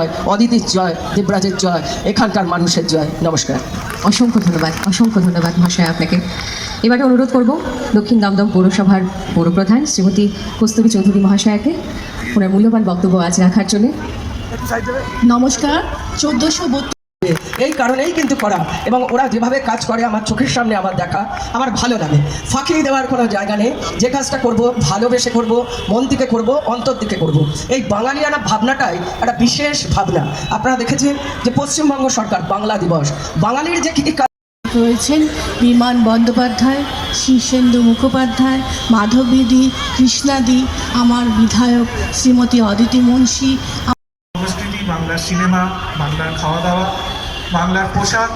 জয় অদিতির জয় দেবরাজের জয় এখানকার মানুষের জয়। নমস্কার। অসংখ্য ধন্যবাদ অসংখ্য ধন্যবাদ মহাশয় আপনাকে। এবারে অনুরোধ করব দক্ষিণ দমদম পৌরসভার পৌরপ্রধান শ্রীমতী কস্তুরী চৌধুরী মহাশয়াকে ওনার মূল্যবান বক্তব্য আজ রাখার জন্য। নমস্কার চোদ্দোশো এই কারণেই কিন্তু করা। এবং ওরা যেভাবে কাজ করে আমার চোখের সামনে আমার দেখা আমার ভালো লাগে। ফাঁকি দেওয়ার কোনো জায়গা নেই। যে কাজটা করব ভালোবেসে করব মন থেকে করব অন্তর দিকে করব। এই বাঙালিয়ানা ভাবনাটাই একটা বিশেষ ভাবনা। আপনারা দেখেছেন যে পশ্চিমবঙ্গ সরকার বাংলা দিবস। বাঙালির যে কী কী কাজ রয়েছেন বিমান বন্দ্যোপাধ্যায় শীর্ষেন্দু মুখোপাধ্যায় মাধবীদি কৃষ্ণাদি আমার বিধায়ক শ্রীমতী অদিতি মুন্সী সংস্কৃতি বাংলার সিনেমা বাংলার খাওয়া দাওয়া বাংলার পোশাক,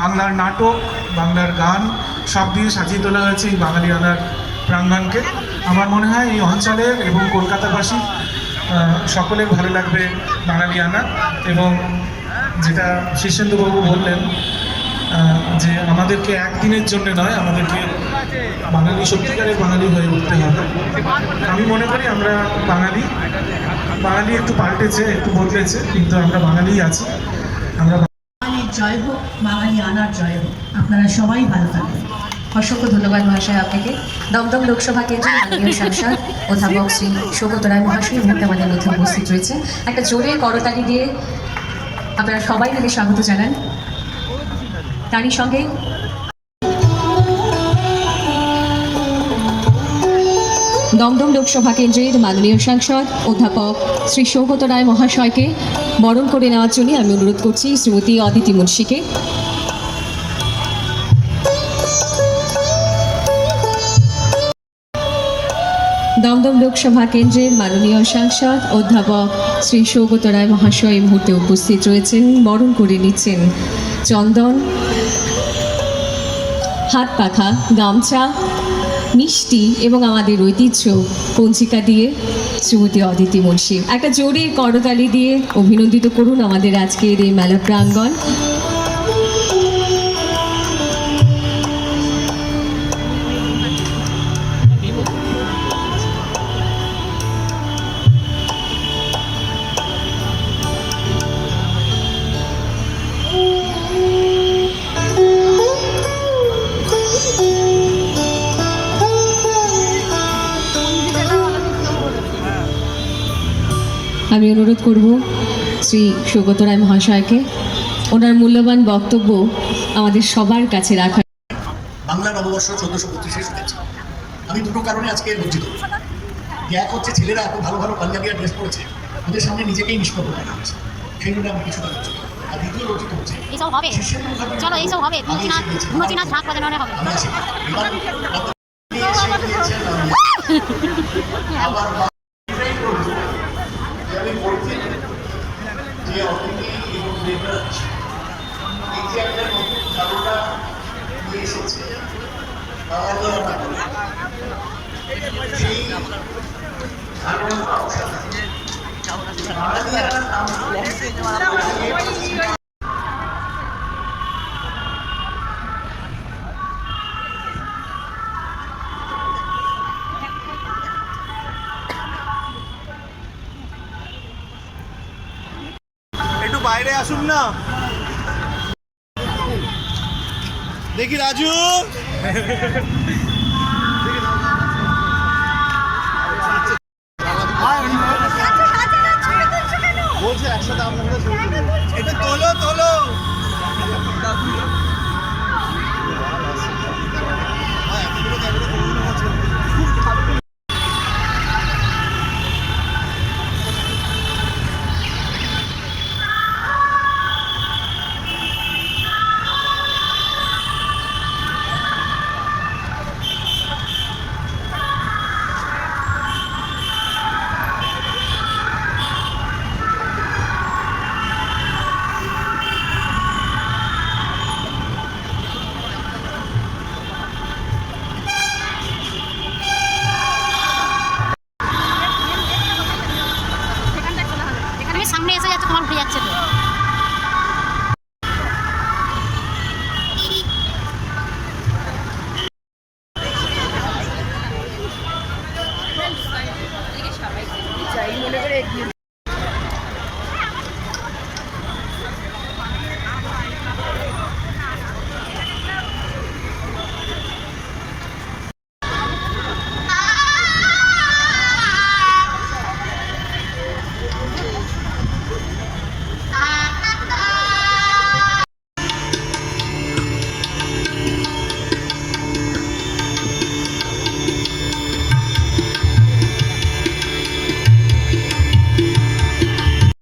বাংলার নাটক, বাংলার গান, সব দিয়ে সাজিয়ে তোলা হয়েছে এই বাঙালিয়ানার প্রাঙ্গণকে আমার মনে হয় এই অঞ্চলের এবং কলকাতাবাসী সকলের ভালো লাগবে বাঙালিয়ানা এবং যেটা শীর্ষেন্দুবাবু বললেন যে আমাদেরকে একদিনের জন্য নয়, আমাদেরকে বাঙালি, সত্যিকারের বাঙালি হয়ে উঠতে হবে। আমি মনে করি আমরা বাঙালি বাঙালি একটু পাল্টেছে, একটু বদলেছে, কিন্তু আমরা বাঙালিই আছি। আমরা জয় হোক বাঙালি আনার জয় হোক। আপনারা সবাই ভালো থাকবেন অসংখ্য ধন্যবাদ মহাশয় আপনাকে। দমদম লোকসভা কেন্দ্রের সাংসদ, অধ্যাপক শ্রী সৌগত রায় মহাশয় মুহূর্তে আমাদের মধ্যে উপস্থিত রয়েছে একটা জোরে করতালি দিয়ে আপনারা সবাই মিলে স্বাগত জানান। তারই সঙ্গে দমদম লোকসভা কেন্দ্রের মাননীয় সাংসদ অধ্যাপক শ্রী সৌগত রায় মহাশয়কে বরণ করে নেওয়ার জন্য আমি অনুরোধ করছি শ্রীমতী অদিতি মুন্সিকে। দমদম লোকসভা কেন্দ্রের মাননীয় সাংসদ অধ্যাপক শ্রী সৌগত রায় মহাশয় এই মুহূর্তে উপস্থিত রয়েছেন, বরণ করে নিচ্ছেন। চন্দন, হাত পাখা, গামছা মিষ্টি এবং আমাদের ঐতিহ্য পঞ্জিকা দিয়ে শ্রীমতী অদিতি মুন্সি। একটা জোরে করতালি দিয়ে অভিনন্দিত করুন আমাদের আজকের এই মেলা প্রাঙ্গণ আমি অনুরোধ করব শ্রী সৌগত রায় মহাশয়কে। ওনার মূল্যবান বক্তব্য আমাদের সবার কাছে রাখার বাংলা নববর্ষ চোদ্দশো পঁচিশে শুনেছি আমি দুটো কারণে আজকে লজ্জিত। এক হচ্ছে ছেলেরা এত ভালো ভালো পাঞ্জাবিয়া ড্রেস পরেছে। ওদের সামনে নিজেকেই নিষ্পন্ন করা হচ্ছে সেই জন্য আমি কিছুটা লজ্জিত। আর দ্বিতীয় লজ্জিত হচ্ছে এইসব হবে। চলো এইসব হবে। গিয়েছি। বাজানো হবে। আবার যে অতিথি এবং দেবরাজ এটি একটা নতুন ধারণা নিয়ে এসেছে। ধারণাটা অসাধারণ। নাম বাইরে আসুন না। দেখি রাজু।